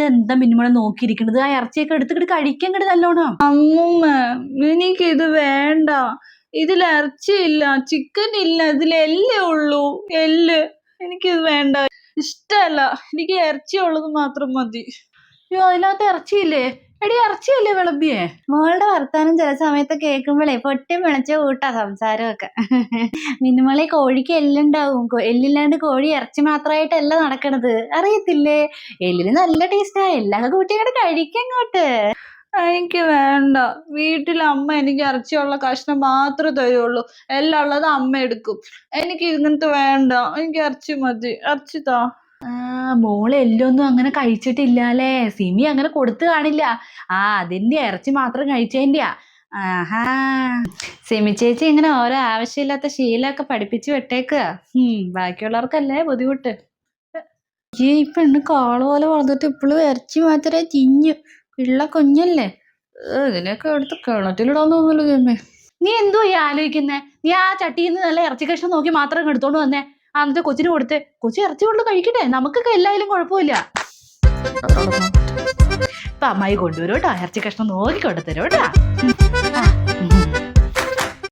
ഇതെന്താ മിനിമോളെ നോക്കിയിരിക്കണത്? ആ ഇറച്ചിയൊക്കെ എടുത്തിട്ട് കഴിക്കാൻ നല്ലോണോ. നല്ലോണം അമ്മൂമ്മ എനിക്കിത് വേണ്ട. ഇതിൽ ഇറച്ചിയില്ല ചിക്കൻ ഇല്ല ഇതിൽ എല്ലേ ഉള്ളൂ. എല്ല് എനിക്കിത് വേണ്ട. ഇഷ്ടല്ല. എനിക്ക് ഇറച്ചി ഉള്ളത് മാത്രം മതി. അയ്യോ അതിനകത്ത് ഇറച്ചിയില്ലേ? എടി ഇറച്ചിയല്ലേ വിളമ്പിയേ? മോളുടെ വർത്താനം ചില സമയത്ത് കേൾക്കുമ്പോഴേ പൊട്ടി പിണച്ച കൂട്ടാ സംസാരമൊക്കെ. മിനിമളെ കോഴിക്ക് എല്ലുണ്ടാവും. എല്ലില്ലാണ്ട് കോഴി ഇറച്ചി മാത്രമായിട്ടല്ല നടക്കണത്. അറിയത്തില്ലേ? എല്ലിന് നല്ല ടേസ്റ്റാ. എല്ലാ കൂട്ടിയൊക്കെ കഴിക്കങ്ങോട്ട്. എനിക്ക് വേണ്ട. വീട്ടിൽ അമ്മ എനിക്ക് ഇറച്ചിയുള്ള കഷ്ണം മാത്രമേ തരുള്ളൂ. എല്ലാം ഉള്ളത് അമ്മ എടുക്കും. എനിക്ക് ഇങ്ങനത്തെ വേണ്ട. എനിക്ക് ഇറച്ചി മതി. ഇറച്ചി താ. മോൾ എല്ലൊന്നും അങ്ങനെ കഴിച്ചിട്ടില്ലാലേ. സിമി അങ്ങനെ കൊടുത്തു കാണില്ല. ആ അതിന്റെ ഇറച്ചി മാത്രം കഴിച്ചതിന്റെ ആഹാ. സിമി ചേച്ചി ഇങ്ങനെ ഓരോ ആവശ്യമില്ലാത്ത ശീലമൊക്കെ പഠിപ്പിച്ച് വിട്ടേക്കുക ബാക്കിയുള്ളവർക്കല്ലേ ബുദ്ധിമുട്ട്? ഈ പെണ്ണ് കാള പോലെ വളർന്നിട്ട് ഇപ്പോഴും ഇറച്ചി മാത്രമേ തിഞ്ഞു പിള്ള കുഞ്ഞല്ലേ. ഇതിനൊക്കെ എടുത്ത് കിണറ്റിലിടാൻ തോന്നുന്നു ജമ്മേ നീ എന്തോ ഈ ആലോചിക്കുന്നേ? നീ ആ ചട്ടിയിൽ നിന്ന് നല്ല ഇറച്ചി കഷ്ണം നോക്കി മാത്രം എടുത്തോണ്ട് വന്നേ. എന്നിട്ട് കൊച്ചിന് കൊടുത്ത് കൊച്ചി ഇറച്ചി കൊണ്ട് കഴിക്കട്ടെ നമുക്കൊക്കെ എല്ലായാലും കുഴപ്പമില്ല. അപ്പൊ അമ്മായി കൊണ്ടുവരും കേട്ടോ ഇറച്ചി കഷ്ണം നോക്കി കൊണ്ടുതരും കേട്ടോ